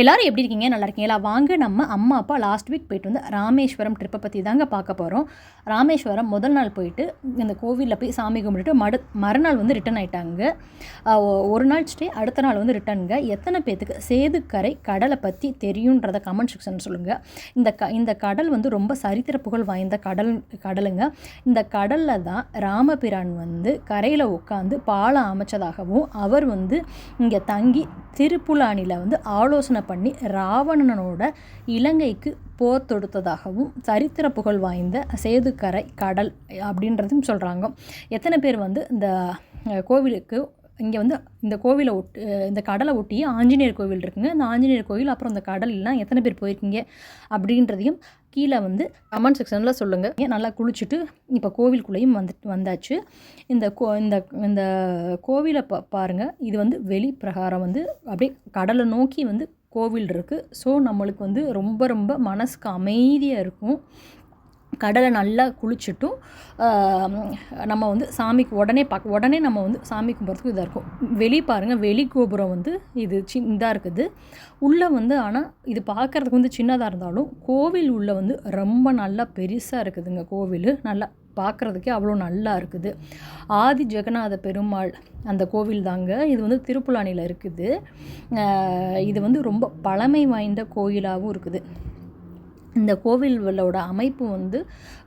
எல்லாரும் எப்படி இருக்கீங்க? நல்லா இருக்கீங்களா? வாங்க நம்ம அம்மா அப்பா லாஸ்ட் வீக் போயிட்டு வந்து ராமேஸ்வரம் ட்ரிப்பை பற்றி தாங்க பார்க்க போகிறோம் ராமேஸ்வரம் முதல் நாள் போயிட்டு இந்த கோவிலில் போய் சாமி கும்பிட்டுட்டு மடு மறுநாள் வந்து ரிட்டன் ஆயிட்டாங்க. ஒரு நாள் ஸ்டே அடுத்த நாள் வந்து ரிட்டனுங்க எத்தனை பேத்துக்கு சேதுக்கரை கடலை பற்றி தெரியுன்றத கமெண்ட் செக்ஷன் சொல்லுங்கள் இந்த க இந்த கடல் வந்து ரொம்ப சரித்திர புகழ் வாய்ந்த கடல் கடலுங்க. இந்த கடலில் தான் ராமபிரான் வந்து கரையில் உட்காந்து பாலம் அமைச்சதாகவும் அவர் வந்து இங்கே தங்கி திருப்புலானியில் வந்து ஆலோசனை பண்ணி ராவணனோட இலங்கைக்கு போர் தொடுத்ததாகவும் சரித்திர புகழ் வாய்ந்த சேதுக்கரை கடல் அப்படின்றதும் சொல்கிறாங்க எத்தனை பேர் வந்து இந்த கோவிலுக்கு இங்கே வந்து இந்த கோவிலை ஒட்டு இந்த கடலை ஒட்டியே ஆஞ்சநேயர் கோவில் இருக்குங்க. இந்த ஆஞ்சநேயர் கோவில் அப்புறம் இந்த கடல் எத்தனை பேர் போயிருக்கீங்க அப்படின்றதையும் கீழே வந்து கமெண்ட் செக்ஷனில் சொல்லுங்கள் ஏன் நல்லா குளிச்சுட்டு இப்போ கோவிலுக்குள்ளேயும் வந்துட்டு வந்தாச்சு. இந்த கோ இந்த இந்த கோவிலை பா பாருங்கள் இது வந்து வெளி பிரகாரம் வந்து அப்படியே கடலை நோக்கி வந்து கோவில் இருக்குது ஸோ நம்மளுக்கு வந்து ரொம்ப ரொம்ப மனசுக்கு அமைதியாக இருக்கும். கடலை நல்லா குளிச்சுட்டும் நம்ம வந்து சாமிக்கு உடனே பார்க்க உடனே நம்ம வந்து சாமி கும்பிட்றதுக்கு இதாக இருக்கும். வெளி பாருங்கள் வெளி கோபுரம் வந்து இது சின் இதாக இருக்குது. உள்ளே வந்து ஆனால் இது பார்க்குறதுக்கு வந்து சின்னதாக இருந்தாலும் கோவில் உள்ளே வந்து ரொம்ப நல்லா பெருசாக இருக்குதுங்க கோவில். நல்லா பார்க்குறதுக்கே அவ்வளோ நல்லா இருக்குது. ஆதி ஜெகநாத பெருமாள் அந்த கோவில் தாங்க இது வந்து திருப்புலானியில் இருக்குது. இது வந்து ரொம்ப பழமை வாய்ந்த கோயிலாகவும் இருக்குது. இந்த கோவில்களோட அமைப்பு வந்து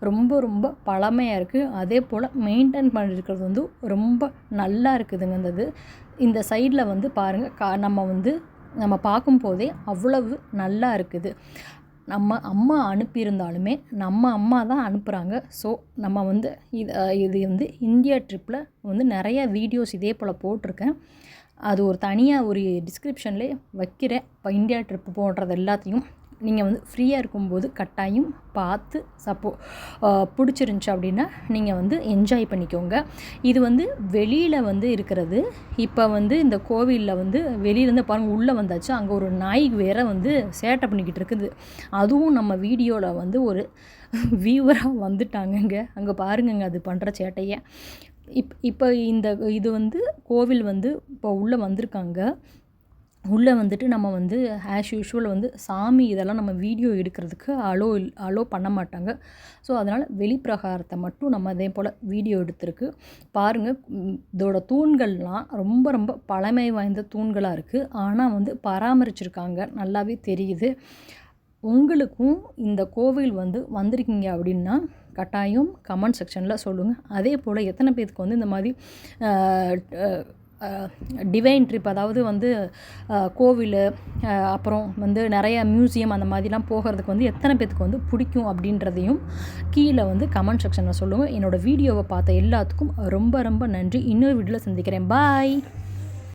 ரொம்ப ரொம்ப பழமையாக இருக்குது அதே போல் மெயின்டைன் பண்ணியிருக்கிறது வந்து ரொம்ப நல்லா இருக்குதுங்க இந்த இது. இந்த சைடில் வந்து பாருங்கள் கா நம்ம வந்து நம்ம பார்க்கும்போதே அவ்வளவு நல்லா இருக்குது. நம்ம அம்மா அனுப்பியிருந்தாலுமே நம்ம அம்மா தான் அனுப்புகிறாங்க ஸோ நம்ம வந்து இது இது வந்து இந்தியா ட்ரிப்பில் வந்து நிறைய வீடியோஸ் இதே போல் போட்டிருக்கேன். அது ஒரு தனியாக ஒரு டிஸ்கிரிப்ஷன்லேயே வைக்கிறேன். இப்போ இந்தியா ட்ரிப்பு போடுறது எல்லாத்தையும் நீங்கள் வந்து ஃப்ரீயாக இருக்கும்போது கட்டாயம் பார்த்து சப்போ பிடிச்சிருந்துச்சி அப்படின்னா நீங்கள் வந்து என்ஜாய் பண்ணிக்கோங்க. இது வந்து வெளியில் வந்து இருக்கிறது. இப்போ வந்து இந்த கோவிலில் வந்து வெளியிலேருந்து பாருங்கள் உள்ளே வந்தாச்சு. அங்கே ஒரு நாய் வேற வந்து சேட்டை பண்ணிக்கிட்டு இருக்குது. அதுவும் நம்ம வீடியோவில் வந்து ஒரு வியூவராக வந்துட்டாங்கங்க. அங்கே பாருங்கங்க அது பண்ணுற சேட்டையை. இப் இப்போ இந்த இது வந்து கோவில் வந்து இப்போ உள்ளே வந்திருக்காங்க. உள்ளே வந்துட்டு நம்ம வந்து ஆஸ் யூஷுவல் வந்து சாமி இதெல்லாம் நம்ம வீடியோ எடுக்கிறதுக்கு அலோ இல் அலோ பண்ண மாட்டாங்க. ஸோ அதனால் வெளிப்பிரகாரத்தை மட்டும் நம்ம அதே போல் வீடியோ எடுத்திருக்கு. பாருங்கள் இதோட தூண்கள்லாம் ரொம்ப ரொம்ப பழமை வாய்ந்த தூண்களாக இருக்குது ஆனால் வந்து பராமரிச்சிருக்காங்க. நல்லாவே தெரியுது. உங்களுக்கும் இந்த கோவில் வந்து வந்திருக்கீங்க அப்படின்னா கட்டாயம் கமெண்ட் செக்ஷனில் சொல்லுங்கள் அதே போல் எத்தனை பேருக்கு வந்து இந்த மாதிரி டிவைன் ட்ரிப் அதாவது வந்து கோவில் அப்புறம் வந்து நிறைய மியூசியம் அந்த மாதிரிலாம் போகிறதுக்கு வந்து எத்தனை பேத்துக்கு வந்து பிடிக்கும் அப்படின்றதையும் கீழே வந்து கமெண்ட் செக்ஷனில் சொல்லுங்கள் என்னோடய வீடியோவை பார்த்த எல்லாத்துக்கும் ரொம்ப ரொம்ப நன்றி. இன்னொரு வீடியோவில் சந்திக்கிறேன். பாய்